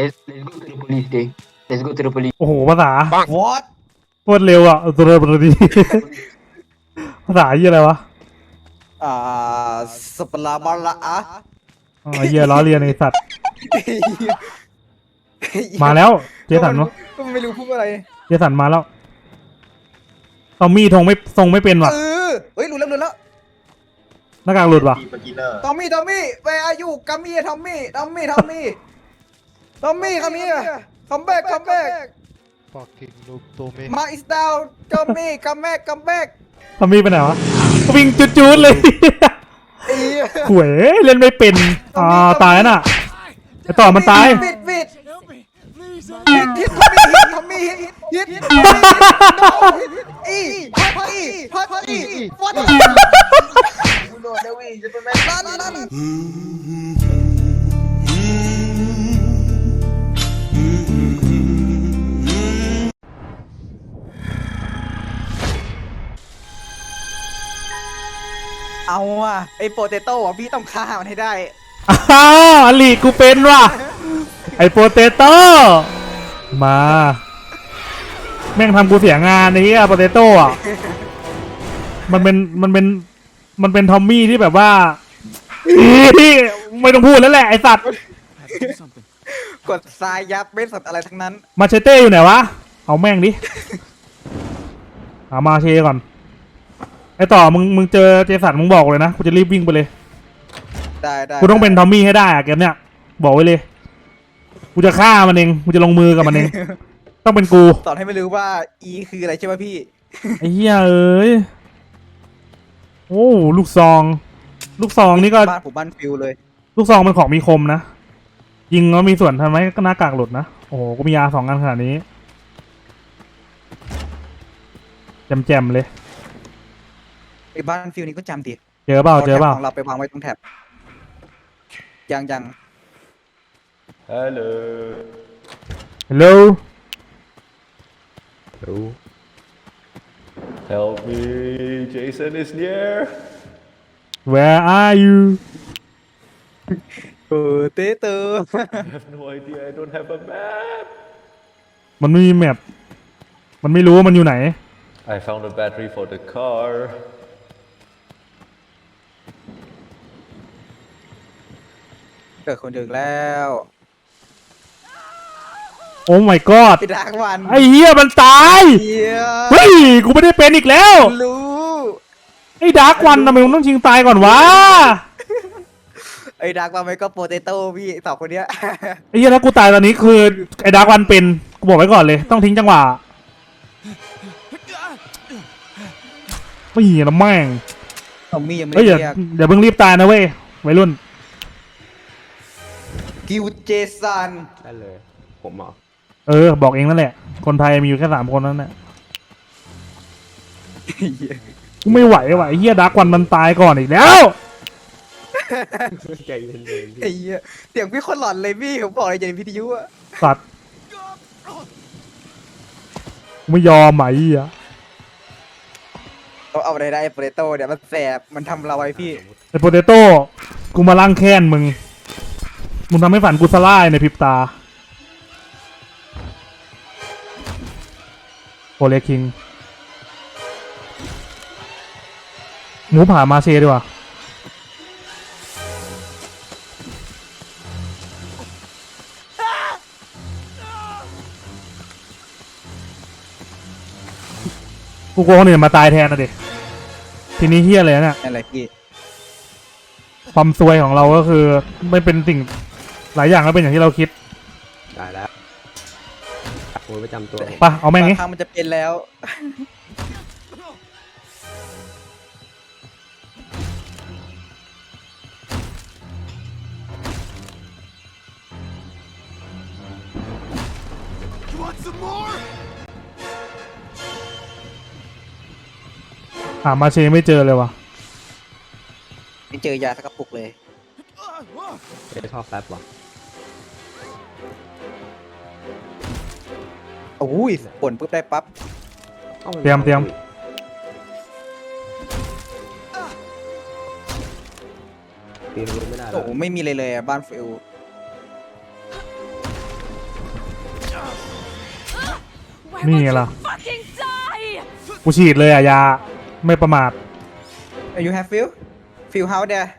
let's let's go to the police day let's go to the police โอ้โหภาษา what โคตรเร็วอะตัวเร็วตัวดีภาษาเยี่ยอะไรวะอ่าสปลาบาระอะอ๋อเยี่ยล้อเลียนไอสัตว์ มาแล้วเจสันวะก็ไม่รู้พูดอะไรเจสันมาแล้วตอมมี่ทงไม่ทรงไม่เป็นว่ะเออเฮ้ยรู้แล้วรู้แล้วหน้ากากหลุดว่ะทอมมี่ทอมมี่ไปอายุกัมมี่ทอมมี่ทอมมี่ทอมมี่ ทอมมี่คัมมี่คัมแบ็กคัมแบ็ก Fucking noob Tommy. มาอิสดาวทอมมี่คัมแบ็กคัมแบ็กตอมมี่ไปไหนวะวิ่งจุดๆเลยหวยเล่นไม่เป็นอ่าตายแล้วน่ะไอต่อมันตายบิดบิดฮิตฮิตทอมมี่ฮิตฮิตฮิตอีพัดอีพัดอีวัดนั่นนั่น เอาอะไอโปเตโต้อะพี่ต้องฆ่ามันให้ได้ อ้าวอลีกูเป็นว่ะ ไอโปเตโต้มา แม่งทำกูเสียงานไอ้เหี้ยโปเตโต้อะมันเป็นมันเป็นมันเป็นทอมมี่ที่แบบว่าอีไม่ต้องพูดแล้วแหละไอสัตว์ กดทรายยับไม่สนอะไรทั้งนั้น มาเชเต้อยู่ไหนวะ เอาแม่งดิหามาเชก่อน ไอต่อมึงมึงเจอเจสันมึงบอกเลยนะกูจะรีบวิ่งไปเลยได้ได้กูต้องเป็นทอมมี่ให้ได้อะเกมเนี้ยบอกไว้เลยกูจะฆ่ามันเองกูจะลงมือกับมันเอง ต้องเป็นกูสอนให้ไม่รู้ว่า E คืออะไรใช่ไหมพี่ไอ้เหี้ยเอ้ยโอ้ลูกซอง ลูกซองนี่ก็บ้านผมบ้านฟิวเลย ลูกซองมันของมีคมนะยิงแล้วมีส่วนทำให้หน้ากากหลุดนะโอ้โหกูมียาสองอันขนาดนี้แจมๆเลยไอ้ บ้านฟิวนี่ก็จำดิเจอเปล่าเจอเปล่าของเราไปวางไว้ตรงแท็บยังยัง Hello. Hello Hello. Help me. Jason is near. where are you เออเต้เตอ I have no idea. I don't have a map. มันไม่มีแมปมันไม่รู้ว่ามันอยู่ไหน I found a battery for the car. กิดคนดึกแล้วโอ้ my god ไปดักวันไอ้เหี้ยมันตายเฮียเฮ้ยกูไม่ได้เป็นอีกแล้วรู้ ไอ้ดาร์กวันทำไมมึงต้องชิงตายก่อนวะไอ้ดักวันไม่ก็โปเตโต้พี่สองคนเนี้ย ไอ้เหี้ยถ้ากูตายตอนนี้คือไอ้ดาร์กวันเป็นกูบอกไว้ก่อนเลย ต้องทิ้งจังหวะไม่เหี้ยนะแม่งทอมมี่ยังไม่เอ้ยได้อย่าเรียกอย่าเพิ่งรีบตายนะเว้ยวัยรุ่น กิวเจสันได้เลย ผมเหรอเออ บอกเองนั่นแหละ คนไทยมีอยู่แค่สามคนนั่นแหละกูไม่ไหวว่ะไอ้เหี้ยดาร์กวันมันตายก่อนอีกแล้ว ใจเย็นไอ้เหี้ยเสียงพี่คนหลอนเลยพี่ผมบอกเลยอย่าในวิทยุอะสัตว์กูไม่ยอมไหมอะเราเอาอะไรได้โปเตโต้เนี่ยมันแสบมันทำเราไว้พี่ไอ้โปเตโต้กูมาล้างแค้นมึง มึงทำให้ฝันกูสลายในพริบตาโอเลคิง หมูผ่ามาเชดีกว่ากูกลัวคนอื่นมาตายแทนนะดิทีนี้เฮี้ยเลยเนี่ย นั่นแหละพี่ ความซวยของเราก็คือ ไม่เป็นสิ่ง หลายอย่างก็เป็นอย่างที่เราคิดๆได้แล้วโอ้ยประจำตัวปะเอาแม่งบางงี้ครั้งมันจะเป็นแล้ว หามาเชไม่เจอเลยว่ะไม่เจอยาสักกระปุกเลยเอ้ยชอบแฟบว่ะ โอ้ยผลปุ๊บได้ปั๊บเตรียมเตรียมโอ้ไม่มีเลยเลยบ้านฟิวนี่ไงล่ะกูฉีดเลยอะยา ไม่ประมาท อายุแฮฟฟิวฟิวเฮาเดร์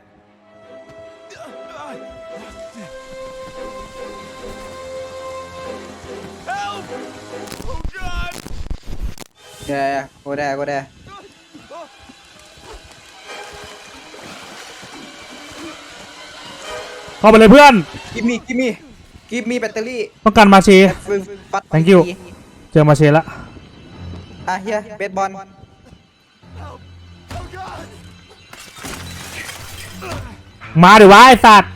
ไปเลยเพื่อน give me give me give me battery ต้องการมาเช Full- full- Thank you เจอมาเชละอะเฮียเบสบอลมาดิวะไอสัตว์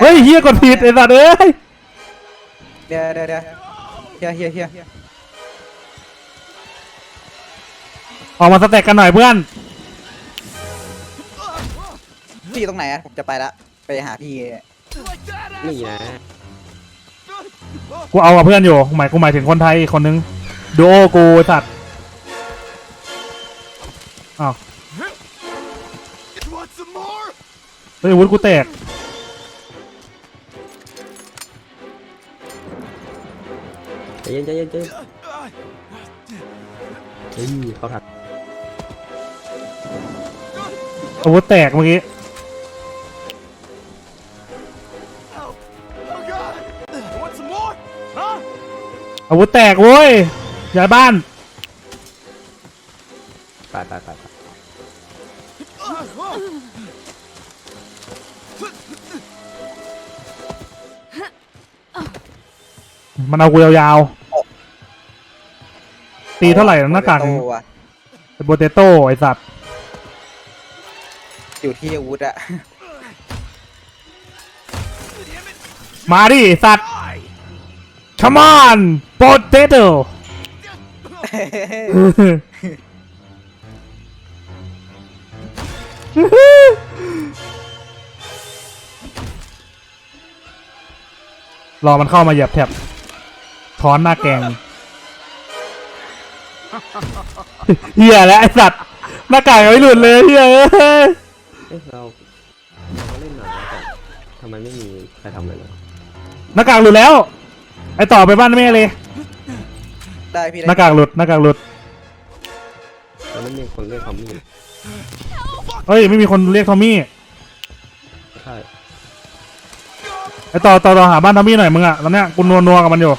เฮ้ยเฮียกดผิดไอสัตว์เอ้ยเดี๋ยวเดี๋ยวเดี๋ยวเฮียเฮียเฮียออกมาสเต็กกันหน่อยเพื่อน พี่อยู่ตรงไหนอะผมจะไปละ ไปหาพี่ นี่นะกูเอากับเพื่อนอยู่ หมายกูหมายถึงคนไทยอีกคนนึงดูโอกูไอ้สัตว์อ้าว เฮ้ยอาวุธกูแตก ใจเย็นใจเย็นใจเย็นเฮ้ยเขาทักอาวุธแตกเมื่อกี้ อาวุธแตกเว้ยย้ายบ้าน ไปไปไปไป มันเอากูยาวๆ ตีเท่าไหร่หน้ากากโตอะโบเตโต้ไอสัตว์ อยู่ที่อาวุธอะมาดิไอ้สัตว์ come on potato รอมันเข้ามาเหยียบแถบ ช้อนหน้าแกงเฮียแล้วไอสัตว์หน้ากากยังไม่หลุดเลยเฮียเอ้ยเอ๊ะเราเราก็เล่นหนังแล้วแต่ทำไมไม่มีใครทำเลยเลยหน้ากากหลุดแล้ว ไอต่อไปบ้านแม่เลยได้พี่หได้น้ากากหลุดหน้ากากหลุดแล้วไม่มีคนเรียกทอมมี่เฮ้ยไม่มีคนเรียกทอมมี่ใช่ไอต่อต่อต่อหาบ้านทอมมี่หน่อยมึงอะตอนเนี้ยกูนัวนัวกับมันอยู่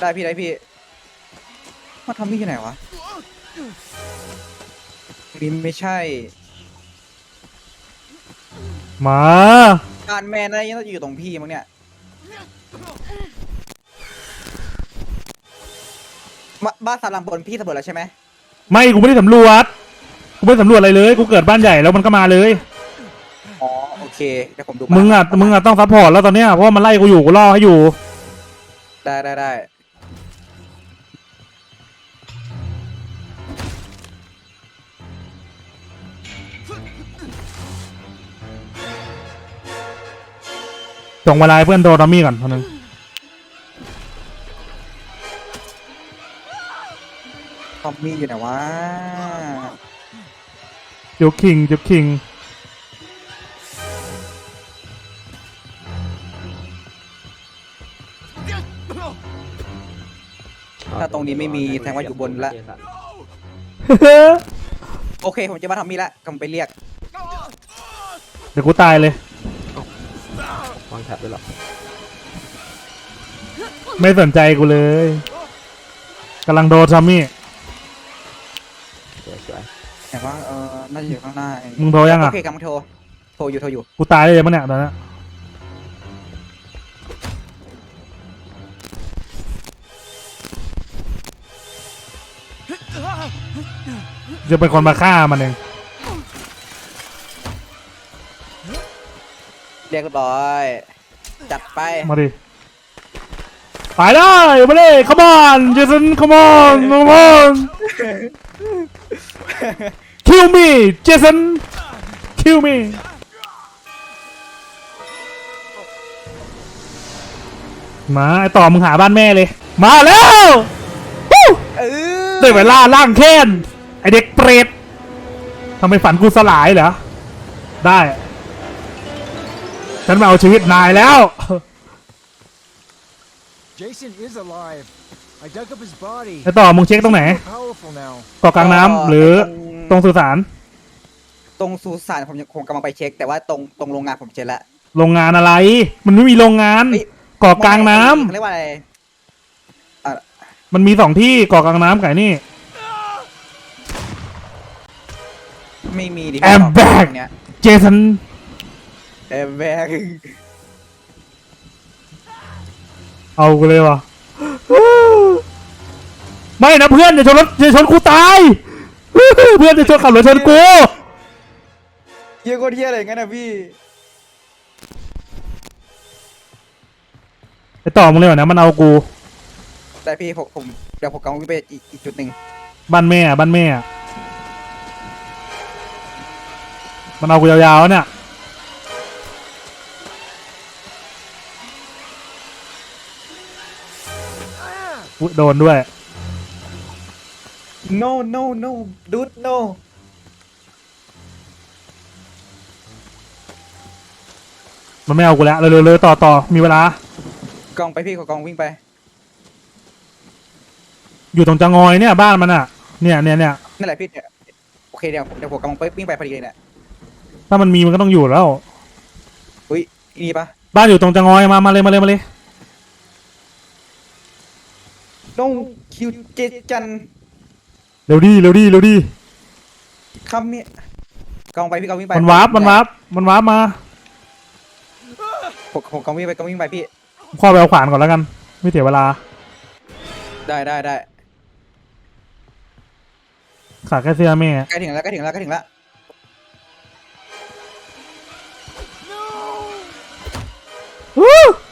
ได้พี่ได้พี่มาทำมี่ที่ไหนวะนี่ไม่ใช่ มา การแมนอะไรยังต้องอยู่ตรงพี่มั้งเนี่ยบบ้านสามหลังบนพี่สำรวจแล้วใช่ไหมไม่กูไม่ได้สำรวจกูไม่ได้สำรวจอะไรเลยกูเกิดบ้านใหญ่แล้วมันก็มาเลย อ๋อโอเคเดี๋ยวผมดูมึงอะบ้านมึงอะต้องซัพพอร์ตแล้วตอนเนี้ยเพราะว่ามันไล่กูอยู่กูล่อให้อยู่ ได้ได้ได้ ส่งเวลาให้เพื่อนโดนทอมมี่ก่อนคนนึงทอมมี่อยู่ไหนวะจุกคิงจุกคิงถ้าตรงนี้ไม่มีแสดงว่าอยู่บนละโอเค ผมจะมาทำมี่ละกำลังไปเรียกเดี๋ยวกูตายเลยวาง แท็บด้วยเหรอไม่สนใจกูเลยกำลังโดนทอมมี่สวยสวยแต่ว่าเออน่าจะอยู่ข้างหน้าเองมึงโทรยังอะโอเคกำลังโทรโทรอยู่โทรอยู่กูตายเลยมั้งเนี่ยตอนเนี้ยจะเป็นคนมาฆ่ามันเองเรียกเรียบร้อย จัดไป มาดิตายได้มาดิ come on Jason come on come on kill me Jason kill me มาไอต่อมึงหาบ้านแม่เลย มาแล้ววู้เออได้เวลาล่างแค้นไอเด็กเปรตทำไมฝันกูสลายเหรอได้ ฉันมาเอาชีวิตนายแล้ว Jason is alive. I dug up his body. ไอ้ต่อมึงเช็คตรงไหน He's powerful now. เกาะกลางน้ำหรือตรงสุสานตรงสุสานผมยังคงกำลังไปเช็ค แต่ว่าตรงตรงโรงงานผมเช็คแล้ว โรงงานอะไร มันไม่มีโรงงานเฮ้ย เกาะกลางน้ำเขาเรียกว่าอะไรมันมีสองที่เกาะกลางน้ำไก่นี่ ไม่มีดิ I'm back เนี้ย เจสัน แอมแบกเอากูเลยว่ะ ไม่นะเพื่อนอย่าชนรถอย่าชนกูตาย เพื่อนจะชนขับรถชนกู เฮียโคตรเฮียอะไรอย่างนั้นนะพี่ไอ้ต่อมึงเลยว่ะนะมันเอากู แต่พี่ผมผมเดี๋ยวผมกำลังวิ่งไปอีกอีกจุดหนึ่งบ้านแม่อะบ้านแม่อะมันเอากูยาวๆเนี่ย อุ๊ยโดนด้วยโนโนโนดูดโนมันไม่เอากูแล้วเร็วๆเลยต่อต่อมีเวลา กองไปพี่ขอกองวิ่งไป อยู่ตรงจังงอยเนี่ยบ้านมันอะ เนี่ยเนี่ยเนี่ยนั่นแหละพี่เนี่ยโอเคเดี๋ยวเดี๋ยวผมกำลังไปวิ่งไปพอดีเลยเนี่ยถ้ามันมีมันก็ต้องอยู่แล้ว อุ้ยนี่ปะบ้านอยู่ตรงจังงอยมามาเลยมาเลยมาเลย โนคิวเจจันเร็วดีเร็วดีเร็วดีคำเนี่ยกองไปพี่กองวิ่งไปมันวาร์ปมันวาร์ปมันวาร์ปมาผมผมกองวิ่งไปกองวิ่งไปพี่ข้อไปเอาขวานก่อนแล้วกัน ไม่เสียเวลา ได้ได้ได้ขาดแค่เสื้อแม่ใกล้ถึงแล้วใกล้ถึงแล้วใกล้ถึงแล้วข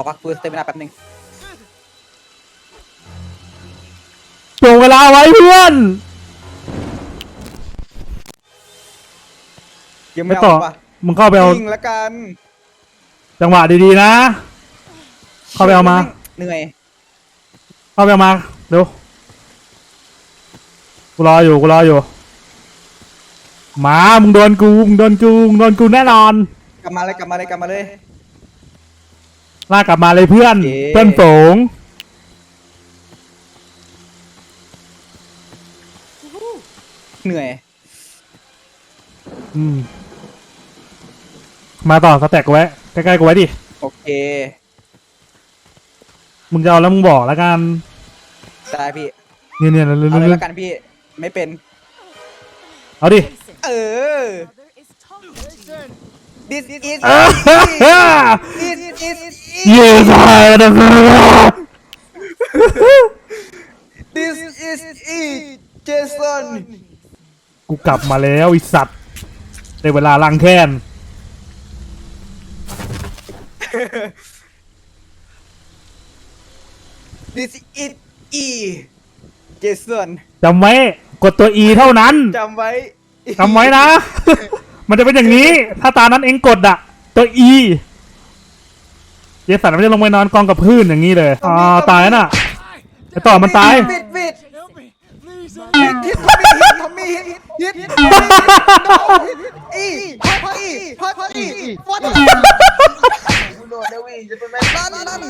อพักฟื้นสเตมินาแป๊บนึงจงเวลาไว้เพื่อน ยังไม่ไม่เอาต่อป่ะมึงเข้าไปเอายิงละกันจังหวะดีๆนะ เข้าไปเอามา เหนื่อยเข้าไปเอามาเร็วกูรออยู่กูรออยู่หมามึงโดนกูมึงโดนกูมึงโดนกูแน่นอน กลับมาเลยกลับมาเลยกลับมาเลย ลากกลับมาเลยเพื่อนเย้เพื่อนฝูงเหนื่อย อืม มาต่อสแต็กกูไว้ใกล้ๆกูไว้ดิ โอเค มึงจะเอาแล้วมึงบอกแล้วกันได้พี่ เนี่ยเนี่ยเร็วเอาเลยๆละกันพี่ ไม่เป็น ๆเอาดิ เออ Mother is talking to you. This is อ่า this is เย้ตายแล้วนะ this is it Jason กูกลับมาแล้วไอสัตว์ในเวลาล้างแค้น this is e Jason จำไว้ กดตัว E เท่านั้นจำไว้ จำไว้นะ มันจะเป็นอย่างนี้ ถ้าตานั้นเองกดอะตัว E เจสันไม่ได้ลงไปนอนกองกับพื้นอย่างนี้เลยอ่าตายแล้วน่ะไอต่อมันตายปิดปิด Help me. Please. ฮิตฮิตทอมมี่ฮิตทอมมี่ฮิตฮิตอีพัดอีพัดอีวัดโดดเดวิจะเป็นแมนนั่นนั่น